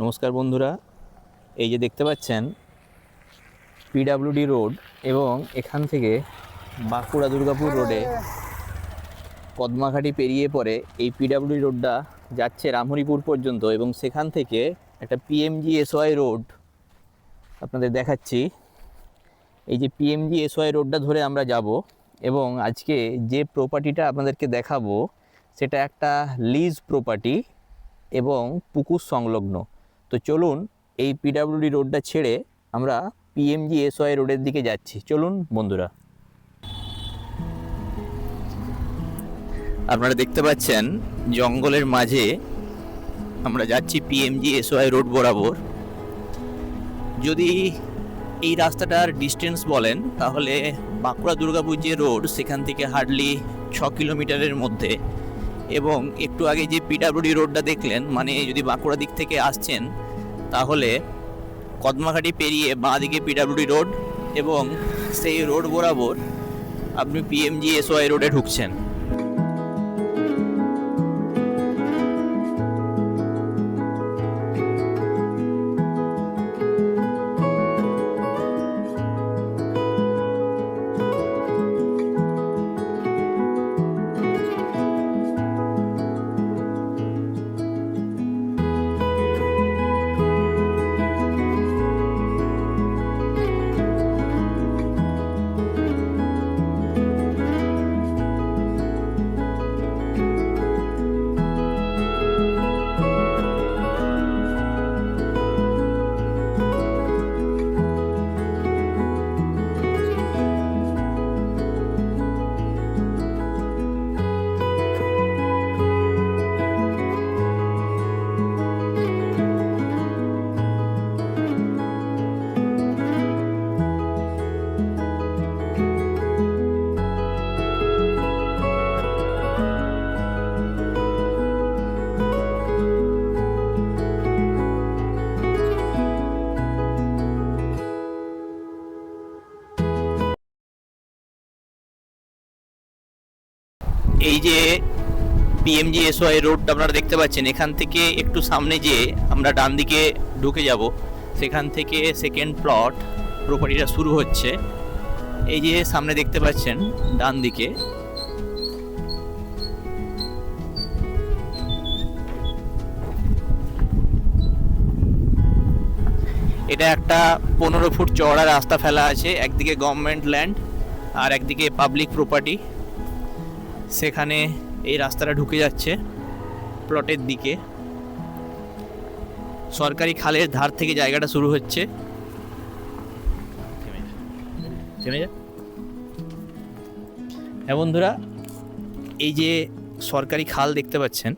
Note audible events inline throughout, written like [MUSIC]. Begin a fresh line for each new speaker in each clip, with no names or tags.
নমস্কার বন্ধুরা। এই যে দেখতে পাচ্ছেন পিডাব্লিউডি রোড এবং এখান থেকে বাঁকুড়া দুর্গাপুর রোডে পদ্মাঘাটি পেরিয়ে পরে এই পিডাব্লিউডি রোডটা যাচ্ছে রামহরিপুর পর্যন্ত এবং সেখান থেকে একটা পিএমজি এসওয়াই রোড আপনাদের দেখাচ্ছি। এই যে পিএমজি এসওয়াই রোডটা ধরে আমরা যাব এবং আজকে যে প্রপার্টিটা আপনাদেরকে দেখাবো, সেটা একটা লিজ প্রপার্টি এবং পুকুর সংলগ্ন। তো চলুন এই পিডাব্লিউডি রোডটা ছেড়ে আমরা পিএমজি এসওয়াই রোডের দিকে যাচ্ছি। চলুন, বন্ধুরা। আপনারা দেখতে পাচ্ছেন, জঙ্গলের মাঝে আমরা যাচ্ছি পিএমজি এসওয়াই রোড বরাবর। যদি এই রাস্তাটার ডিস্টেন্স বলেন, তাহলে বাঁকুড়া দুর্গাপুর যে রোড সেখান থেকে হার্ডলি ছ কিলোমিটারের মধ্যে। এবং একটু আগে যে পিডাব্লিউডি রোডটা দেখলেন মানে যদি বাঁকুড়া দিক থেকে আসছেন, তাহলে কদমাঘাটি পেরিয়ে বাঁ দিকে পিডাব্লিউডি রোড এবং সেই রোড বরাবর আপনি পিএমজি এসওয়াই রোডে ঢুকছেন। এই যে পিএমজি এসওয়াই রোডটা আপনারা দেখতে পাচ্ছেন, এখান থেকে একটু সামনে যে আমরা ডান দিকে ঢুকে যাব, সেখান থেকে সেকেন্ড প্লট প্রপার্টিটা শুরু হচ্ছে। এই যে সামনে দেখতে পাচ্ছেন ডান দিকে এটা একটা পনেরো ফুট চওড়া রাস্তা ফেলা আছে, একদিকে গভর্নমেন্ট ল্যান্ড আর একদিকে পাবলিক প্রপার্টি সেখানে এই রাস্তাটা ঢুকে যাচ্ছে প্লটের দিকে। সরকারি খালের ধার থেকে জায়গাটা শুরু হচ্ছে। হ্যাঁ বন্ধুরা, এই যে সরকারি খাল দেখতে পাচ্ছেন,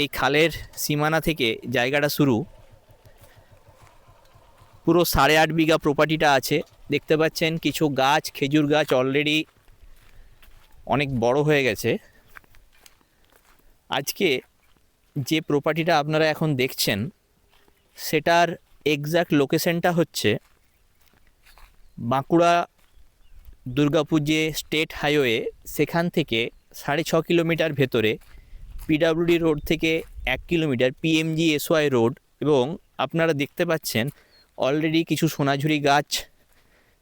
এই খালের সীমানা থেকে জায়গাটা শুরু। পুরো সাড়ে আট বিঘা প্রপার্টিটা আছে। দেখতে পাচ্ছেন কিছু গাছ, খেজুর গাছ অলরেডি অনেক বড় হয়ে গেছে। আজকে যে প্রপার্টিটা আপনারা এখন দেখছেন, সেটার এক্স্যাক্ট লোকেশনটা হচ্ছে বাঁকুড়া দুর্গাপুর যে স্টেট হাইওয়ে সেখান থেকে সাড়ে ছ কিলোমিটার ভেতরে পিডাব্লিউডি রোড থেকে এক কিলোমিটার পিএমজি এসওয়াই রোড এবং আপনারা দেখতে পাচ্ছেন অলরেডি কিছু সোনাঝুরি গাছ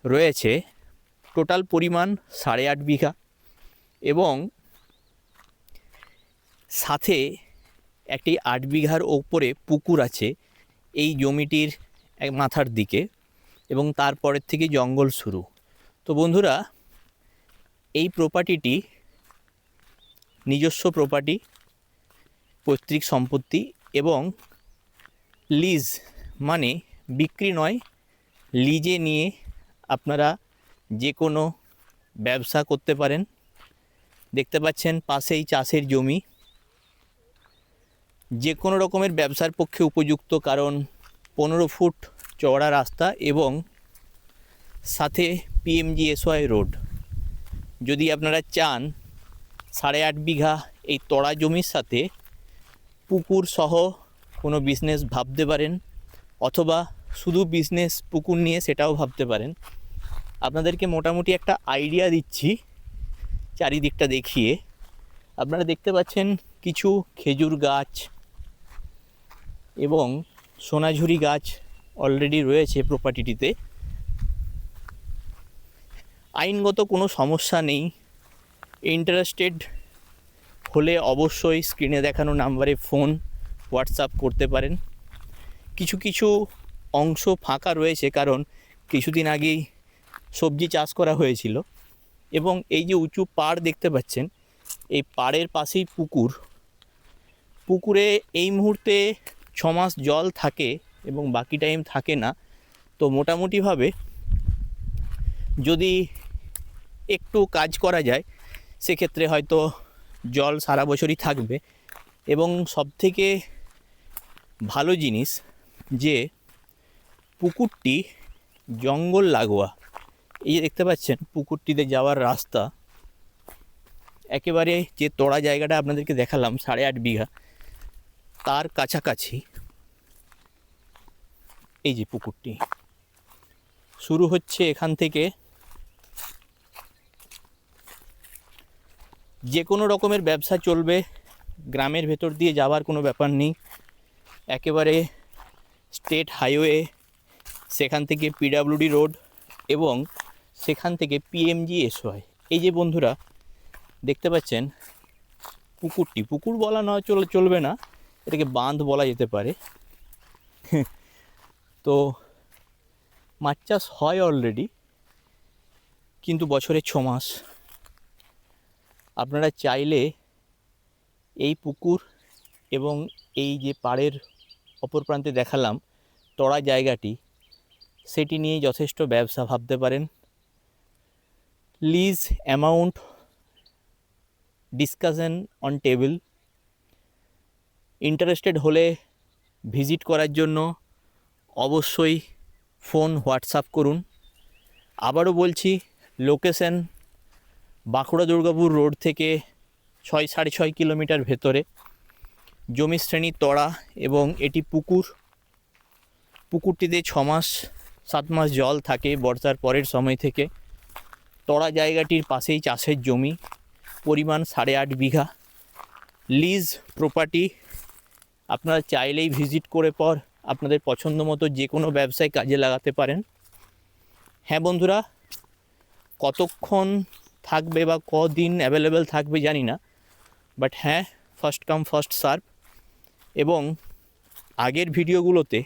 রয়েছে। টোটাল পরিমাণ সাড়ে আট বিঘা। এবং সাথে একটি আট বিঘার ওপরে পুকুর আছে এই জমিটির মাথার দিকে এবং তারপরের থেকে জঙ্গল শুরু। তো বন্ধুরা, এই প্রপার্টিটি নিজস্ব প্রপার্টি পৈতৃক সম্পত্তি এবং লিজ মানে বিক্রি নয় লিজে নিয়ে আপনারা যে কোনো ব্যবসা করতে পারেন। দেখতে পাচ্ছেন পাশেই চাষের জমি। যে কোনো রকমের ব্যবসার পক্ষে উপযুক্ত, কারণ পনেরো ফুট চওড়া রাস্তা এবং সাথে পিএমজি এসওয়াই রোড। যদি আপনারা চান সাড়ে আট বিঘা এই তড়া জমির সাথে পুকুর সহ কোনো বিজনেস ভাবতে পারেন, অথবা শুধু বিজনেস পুকুর নিয়ে সেটাও ভাবতে পারেন। আপনাদেরকে মোটামুটি একটা আইডিয়া দিচ্ছি। চারিদিকটা দেখিয়ে আপনারা দেখতে পাচ্ছেন কিছু খেজুর গাছ এবং সোনাঝুরি গাছ অলরেডি রয়েছে প্রপার্টিটিতে আইনগত কোনো সমস্যা নেই। ইন্টারেস্টেড হলে অবশ্যই স্ক্রিনে দেখানো নাম্বারে ফোন হোয়াটসঅ্যাপ করতে পারেন। কিছু কিছু অংশ ফাঁকা রয়েছে কারণ কিছুদিন আগেই সবজি চাষ করা হয়েছিল। এবং এই যে উঁচু পাড় দেখতে পাচ্ছেন, এই পাড়ের পাশেই পুকুর। পুকুরে এই মুহূর্তে মাস জল থাকে এবং বাকি টাইম থাকে না। তো মোটামুটিভাবে যদি একটু কাজ করা যায়, সেক্ষেত্রে হয়তো জল সারা বছরই থাকবে। এবং সবথেকে ভালো জিনিস যে পুকুরটি জঙ্গল লাগোয়া। এই যে দেখতে পাচ্ছেন, পুকুরটিতে যাওয়ার রাস্তা। একেবারে যে তোড়া জায়গাটা আপনাদেরকে দেখালাম, সাড়ে আট বিঘা। তার কাছাকাছি এই যে পুকুরটি। শুরু হচ্ছে এখান থেকে যে কোনো রকমের ব্যবসা চলবে, গ্রামের ভেতর দিয়ে যাওয়ার কোনো ব্যাপার নেই। একেবারে স্টেট হাইওয়ে, সেখান থেকে পিডাব্লিউডি রোড এবং সেখান থেকে পিএমজি এসওয়াই এই যে বন্ধুরা, দেখতে পাচ্ছেন, পুকুরটি। পুকুর বলা নয়, চল, চলবে না। এটাকে বাঁধ বলা যেতে পারে। [LAUGHS] তো, মাছ চাষ হয় অলরেডি কিন্তু বছরে ছ মাস। আপনারা চাইলে এই পুকুর এবং এই যে পাড়ের অপর প্রান্তে দেখালাম, তড়া জায়গাটি, সেটি নিয়ে যথেষ্ট ব্যবসা ভাবতে পারেন। Lease amount discussion on table interested হলে ভিজিট করার জন্য অবশ্যই ফোন হোয়াটসঅ্যাপ করুন। আবারও বলছি লোকেশন বাঁকুড়া দুর্গাপুর রোড থেকে ছয়, সাড়ে ছয় কিলোমিটার ভেতরে। জমি শ্রেণি তড়া এবং এটি পুকুর। পুকুরটিতে ছ মাস, সাত মাস জল থাকে বর্ষার পরের সময় থেকে। তড়া জায়গাটির পাশেই চাষের জমি। পরিমাণ সাড়ে আট বিঘা। লিজ প্রপার্টি আপনারা চাইলেই ভিজিট করে পর আপনাদের পছন্দ মতো যে কোনো ব্যবসায় কাজে লাগাতে পারেন। হ্যাঁ বন্ধুরা, কতক্ষণ থাকবে বা কদিন অ্যাভেলেবেল থাকবে জানি না বাট হ্যাঁ ফার্স্ট কাম ফার্স্ট সার্ভ এবং আগের ভিডিওগুলোতে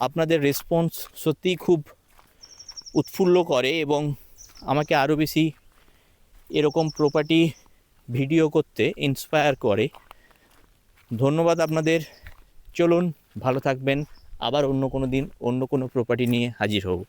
আপনাদের রেসপন্স সত্যিই খুব উৎফুল্ল করে এবং আমাকে আরও বেশি এরকম প্রপার্টি ভিডিও করতে ইন্সপায়ার করে। ধন্যবাদ আপনাদের। চলুন, ভালো থাকবেন। আবার অন্য কোনো দিন, অন্য কোনো প্রপার্টি নিয়ে হাজির হব।